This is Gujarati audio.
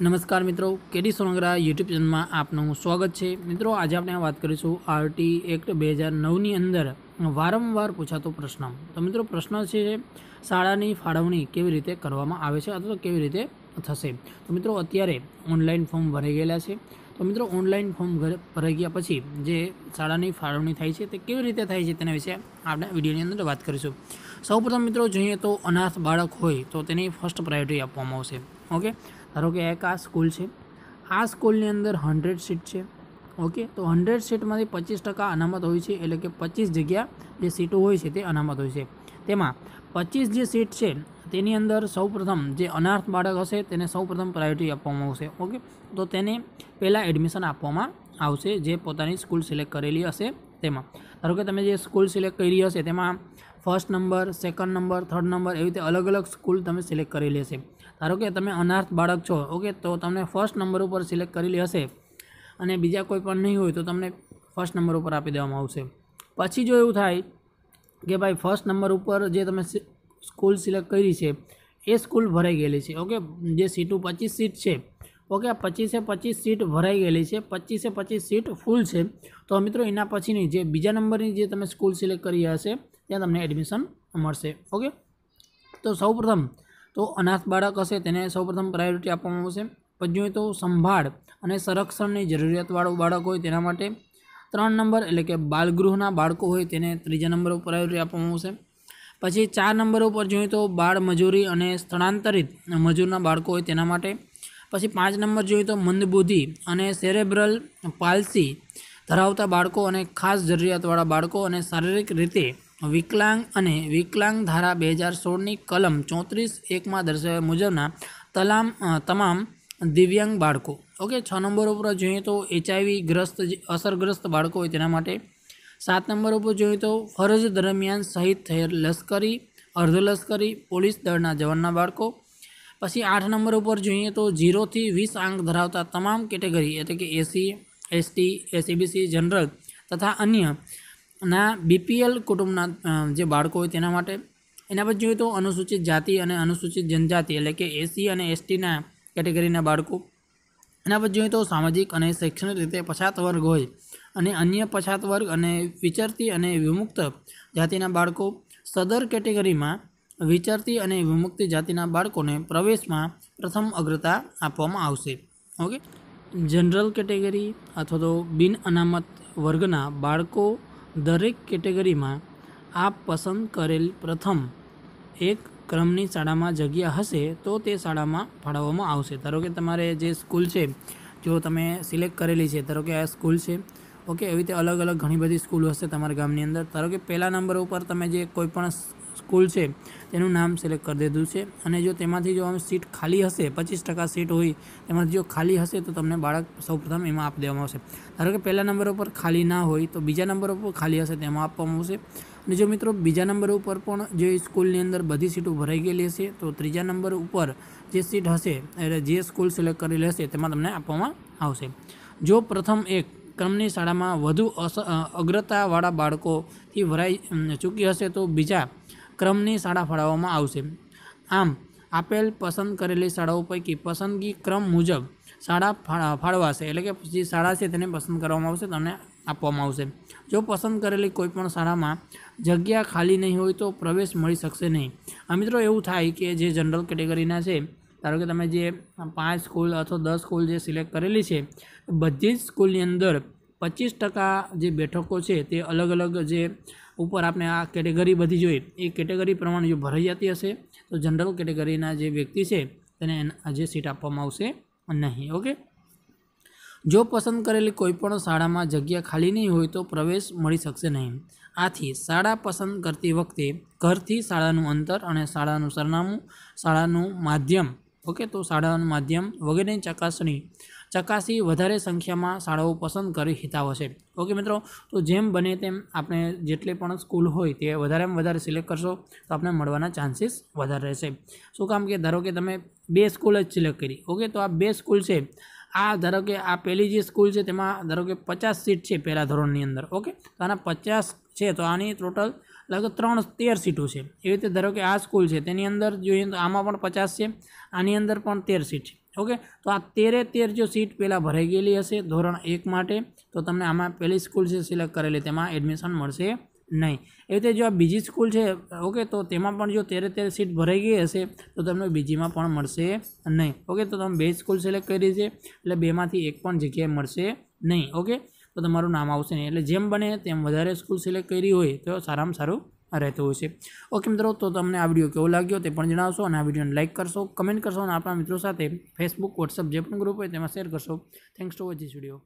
નમસ્કાર મિત્રો, કેડી સોનગરા યુટ્યુબ ચેનલમાં આપનું સ્વાગત છે. મિત્રો, આજે આપણે વાત કરીશું આરટી એક્ટ બે હજાર નવની અંદર વારંવાર પૂછાતો પ્રશ્ન. તો મિત્રો, પ્રશ્ન છે શાળાની ફાળવણી કેવી રીતે કરવામાં આવે છે અથવા તો કેવી રીતે થશે? તો મિત્રો, અત્યારે ઓનલાઈન ફોર્મ ભરાઈ ગયેલા છે. તો મિત્રો ઓનલાઈન ફોર્મ ભરાઈ ગયા પછી જે શાળાની ફાળવણી થાય છે તે કેવી રીતે થાય છે તેના વિશે આપણે વિડીયોની અંદર વાત કરીશું. સૌપ્રથમ મિત્રો, જોઈએ તો અનાથ બાળક હોય તો તેની ફર્સ્ટ પ્રાયોરિટી આપવામાં આવશે. ઓકે ધારો કે એક આ સ્કૂલ છે. આ સ્કૂલની અંદર હંડ્રેડ સીટ છે. ઓકે? તો હંડ્રેડ સીટમાંથી પચીસ ટકા અનામત હોય છે, એટલે કે પચીસ જગ્યા જે સીટો હોય છે તે અનામત હોય છે. તેમાં પચીસ જે સીટ છે, તેની અંદર સૌપ્રથમ જે અનાર્થ બાળક હશે તેને સૌપ્રથમ પ્રાયોરિટી આપવામાં આવશે. ઓકે? તો તેને પહેલાં એડમિશન આપવામાં આવશે જે પોતાની સ્કૂલ સિલેક્ટ કરેલી હશે તેમાં. ધારો કે તમે જે સ્કૂલ સિલેક્ટ કરી હશે તેમાં first number, second number, third number એવી રીતે અલગ અલગ સ્કૂલ તમે સિલેક્ટ કરી લેશે. ધારો કે તમે અનાર્થ બાળક છો, ઓકે, તો તમને ફર્સ્ટ નંબર ઉપર સિલેક્ટ કરેલી હશે અને બીજા કોઈ પણ નહીં હોય તો તમને ફર્સ્ટ નંબર ઉપર આપી દેવામાં આવશે. પછી જો એવું થાય કે ભાઈ ફર્સ્ટ નંબર ઉપર જે તમે સ્કૂલ સિલેક્ટ કરી છે, એ સ્કૂલ ભરાઈ ગયેલી છે, ઓકે, જે સીટો પચીસ સીટ છે, ઓકે, આ પચીસે પચીસ સીટ ભરાઈ ગયેલી છે, પચીસે પચીસ સીટ ફૂલ છે. તો મિત્રો એના પછીની જે બીજા નંબરની જે તમે સ્કૂલ સિલેક્ટ કરી હશે ત્યાં તમને એડમિશન મળશે ઓકે તો સૌપ્રથમ તો અનાથ બાળક હશે, તેને સૌપ્રથમ પ્રાયોરિટી આપવામાં આવશે. પછી તો સંભાળ અને સંરક્ષણની જરૂરિયાતવાળું બાળક હોય તેના માટે ત્રણ નંબર એટલે કે બાલગૃહના બાળકો હોય તેને ત્રીજા નંબર ઉપર પ્રાયોરિટી આપવામાં આવશે. પછી ચાર નંબર ઉપર જોઈએ તો બાળ મજૂરી અને સ્થળાંતરિત મજૂરના બાળકો હોય તેના માટે. પછી પાંચ નંબર જોઈએ તો મંદબુદ્ધિ અને સેરેબ્રલ પાલ્સી ધરાવતા બાળકો અને ખાસ જરૂરિયાતવાળા બાળકો અને શારીરિક રીતે વિકલાંગ અને વિકલાંગ ધારા બે હજાર સોળની કલમ ચોત્રીસ એકમાં દર્શાવ્યા મુજબના તલામ તમામ દિવ્યાંગ બાળકો. ઓકે, છ નંબર ઉપર જોઈએ તો એચઆઈવી ગ્રસ્ત અસરગ્રસ્ત બાળકો હોય તેના માટે. સાત નંબર ઉપર જોઈએ તો ફરજ દરમિયાન શહીદ થયેલ લશ્કરી અર્ધલશ્કરી પોલીસ દળના જવાનના બાળકો. પછી આઠ નંબર ઉપર જોઈએ તો જીરોથી વીસ આંક ધરાવતા તમામ કેટેગરી એટલે કે એસી, એસટી એસીબીસી જનરલ તથા અન્ય ના બીપીએલ કુટુંબના જે બાળકો હોય તેના માટે એના પછી જોઈએ તો અનુસૂચિત જાતિ અને અનુસૂચિત જનજાતિ એટલે કે એસી અને એસટીના કેટેગરીના બાળકો. એના પછી જોઈએ તો સામાજિક અને શૈક્ષણિક રીતે પછાત વર્ગ હોય અને અન્ય પછાત વર્ગ અને વિચરતી અને વિમુક્ત જાતિના બાળકો. સદર કેટેગરીમાં વિચરતી અને વિમુક્ત જાતિના બાળકોને પ્રવેશમાં પ્રથમ અગ્રતા આપવામાં આવશે. ઓકે? જનરલ કેટેગરી અથવા તો બિન અનામત વર્ગના બાળકો દરેક કેટેગરીમાં આપ પસંદ કરેલ પ્રથમ એક ક્રમની શાળામાં જગ્યા હશે તો તે શાળામાં ફાળવવામાં આવશે. ધારો કે તમારે જે સ્કૂલ છે, જો તમે સિલેક્ટ કરેલી છે, ધારો કે આ સ્કૂલ છે, ઓકે, એવી રીતે અલગ અલગ ઘણી બધી સ્કૂલ હશે તમારા ગામની અંદર. ધારો કે પહેલા નંબર ઉપર તમે જે કોઈ પણ સ્કૂલ છે, તેનું નામ સિલેક્ટ કરી દીધું છે. અને જો તેમાંથી જો આમ સીટ ખાલી હશે, પચીસ ટકા સીટ હોય, તેમાંથી જો ખાલી હશે, તો તમને બાળક સૌપ્રથમ એમાં આપી દેવામાં આવશે. ધારો કે પહેલા નંબર ઉપર ખાલી ના હોય, તો બીજા નંબર ઉપર ખાલી હશે, તેમાં આપવામાં આવશે. અને જો મિત્રો બીજા નંબર ઉપર પણ જે સ્કૂલની અંદર બધી સીટો ભરાઈ ગયેલી હશે, તો ત્રીજા નંબર ઉપર જે સીટ હશે, એટલે જે સ્કૂલ સિલેક્ટ કરેલી હશે, તેમાં તમને આપવામાં આવશે. જો પ્રથમ એક ક્રમની શાળામાં વધુ અગ્રતાવાળા બાળકોથી ભરાઈ ચૂકી હશે, તો બીજા ક્રમની શાળા ફાળવવામાં આવશે. આમ, આપેલ પસંદ કરેલી શાળાઓ પૈકી પસંદગી ક્રમ મુજબ શાળા ફાળા ફાળવાશે. એટલે કે જે શાળા છે તેને પસંદ કરવામાં આવશે તમને આપવામાં આવશે. જો પસંદ કરેલી કોઈપણ શાળામાં જગ્યા ખાલી નહીં હોય તો પ્રવેશ મળી શકશે નહીં. આ મિત્રો એવું થાય કે જે જનરલ કેટેગરીના છે, ધારો કે તમે જે પાંચ સ્કૂલ અથવા દસ સ્કૂલ જે સિલેક્ટ કરેલી છે, બધી જ સ્કૂલની અંદર પચીસ ટકા જે બેઠકો છે તે અલગ અલગ જે ઉપર આપણે આ કેટેગરી બધી જોઈએ, એ કેટેગરી પ્રમાણે જો ભરાઈ જતી હશે, તો જનરલ કેટેગરીના જે વ્યક્તિ છે, તેને આજે સીટ આપવામાં આવશે નહીં ઓકે જો પસંદ કરેલી કોઈપણ શાળામાં જગ્યા ખાલી નહીં હોય તો પ્રવેશ મળી શકશે નહીં. આથી શાળા પસંદ કરતી વખતે ઘરથી શાળાનું અંતર અને શાળાનું સરનામું, શાળાનું માધ્યમ ઓકે તો શાળાનું માધ્યમ વગેરેની ચકાસણી ચકાસી વધારે સંખ્યામાં શાળાઓ પસંદ કરી હિતાવો છે. ઓકે મિત્રો, તો જેમ બને તેમ આપણે જેટલી પણ સ્કૂલ હોય તે વધારેમાં વધારે સિલેક્ટ કરશો તો આપણે મળવાના ચાન્સીસ વધારે રહેશે. શું કામ કે ધારો કે તમે બે સ્કૂલ જ સિલેક્ટ કરી. ઓકે તો આ બે સ્કૂલ છે. આ ધારો કે આ પહેલી જે સ્કૂલ છે તેમાં ધારો કે પચાસ સીટ છે પહેલા ધોરણની અંદર. ઓકે તો આના પચાસ છે તો આની ટોટલ લગભગ ત્રણ તેર સીટો છે. એવી રીતે ધારો કે આ સ્કૂલ છે તેની અંદર જોઈએ તો આમાં પણ પચાસ છે, આની અંદર પણ તેર સીટ છે. ઓકે? તો આ તેરે તેર જો સીટ પહેલાં ભરાઈ ગયેલી હશે ધોરણ એક માટે, તો તમને આમાં પહેલી સ્કૂલ છે સિલેક્ટ કરેલી, તેમાં એડમિશન મળશે નહીં. એ રીતે જો આ બીજી સ્કૂલ છે, ઓકે, તો તેમાં પણ જો તેરે તેર સીટ ભરાઈ ગઈ હશે, તો તમને બીજીમાં પણ મળશે નહીં. ઓકે, તો તમે બે સ્કૂલ સિલેક્ટ કરી છે, એટલે બેમાંથી એક પણ જગ્યાએ મળશે નહીં. ઓકે? તો તમારું નામ આવશે નહીં. એટલે જેમ બને તેમ વધારે સ્કૂલ સિલેક્ટ કરી હોય તો સારામાં સારું રહેતું હોય છે. ઓકે મિત્રો, તો તમને આ વીડિયો કેવો લાગ્યો તે પણ જણાવશો અને આ વિડીયોને લાઇક કરશો કમેન્ટ કરશો અને આપણા મિત્રો સાથે ફેસબુક વોટ્સઅપ જે પણ ગ્રુપ હોય તેમાં શેર કરશો. Thanks to watch this video